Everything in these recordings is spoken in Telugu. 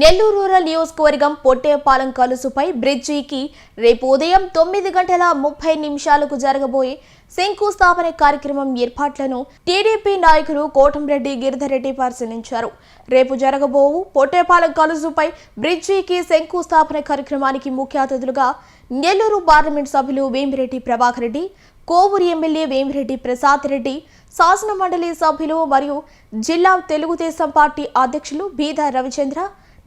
నెల్లూరు రూరల్ నియోజకవర్గం పొట్టేపాలెం కలుసుపై బ్రిడ్జికి రేపు ఉదయం తొమ్మిది గంటల ముప్పై నిమిషాలకు జరగబోయే శంకుస్థాపన కార్యక్రమం ఏర్పాట్లను టీడీపీ నాయకులు కోటంరెడ్డి గిరిధరెడ్డి పరిశీలించారు. రేపు జరగబోవు పొట్టేపాలెం కలుసుపై బ్రిడ్జికి శంకుస్థాపన కార్యక్రమానికి ముఖ్య అతిథులుగా నెల్లూరు పార్లమెంట్ సభ్యులు వేమిరెడ్డి ప్రభాకర్ రెడ్డి కోవూరు ఎమ్మెల్యే వేమిరెడ్డి ప్రసాద్ రెడ్డి శాసన మండలి సభ్యులు మరియు జిల్లా తెలుగుదేశం పార్టీ అధ్యక్షులు బీదా రవిచంద్ర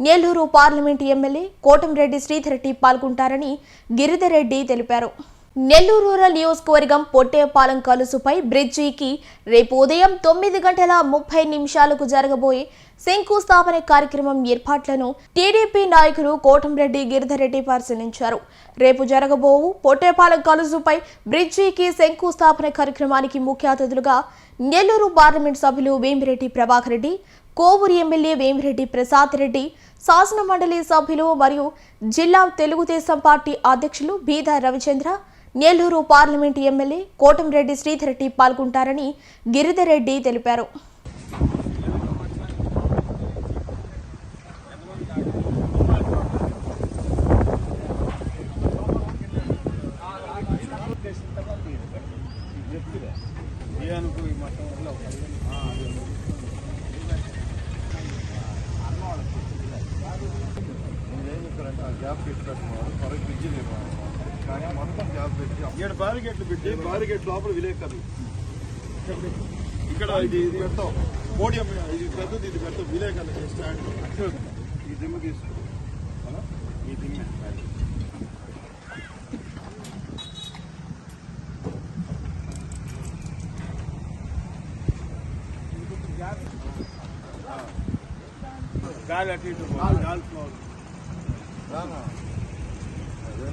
నెల్లూరు పార్లమెంటు ఎమ్మెల్యే కోటంరెడ్డి శ్రీధరెడ్డి పాల్గొంటారని గిరిధరెడ్డి తెలిపారు. నెల్లూరు రూరల్ నియోజకవర్గం పొట్టేపాలెం కలుసుపై బ్రిడ్జికి రేపు ఉదయం తొమ్మిది గంటల ముప్పై నిమిషాలకు జరగబోయే శంకుస్థాపన కార్యక్రమం ఏర్పాట్లను టీడీపీ నాయకులు కోటంరెడ్డి గిరిధరెడ్డి పరిశీలించారు. రేపు జరగబోవు పొట్టేపాలెం కలుసుపై బ్రిడ్జికి శంకుస్థాపన కార్యక్రమానికి ముఖ్య అతిథులుగా నెల్లూరు పార్లమెంట్ సభ్యులు వేమిరెడ్డి ప్రభాకర్ రెడ్డి కోవూరు ఎమ్మెల్యే వేమిరెడ్డి ప్రసాద్ రెడ్డి శాసన మండలి సభ్యులు మరియు జిల్లా తెలుగుదేశం పార్టీ అధ్యక్షులు బీద రవిచంద్ర నెల్లూరు పార్లమెంటు ఎమ్మెల్యే కోటంరెడ్డి శ్రీధరెడ్డి పాల్గొంటారని గిరిధరెడ్డి తెలిపారు. గ్యాప్ పెట్టి పెట్టినారు మరొక బ్రిడ్జి నిర్మాణం కానీ మొత్తం గ్యాప్ పెట్టి ఇక్కడ బ్యారిగేట్లు పెట్టి బ్యారిగేట్ లోపల విలేకరులు. ఇక్కడ ఇది ఇది పెడతాం. పోడియం ఇది పెద్దది ఇది పెడతాం. విలేకరులు స్టాండ్. ఈ దిమ్మ తీసుకో? ఈ దిమ్మ. గాలి అటు ఇటు పోవాలి. గాలి ఫ్లో రానా అదే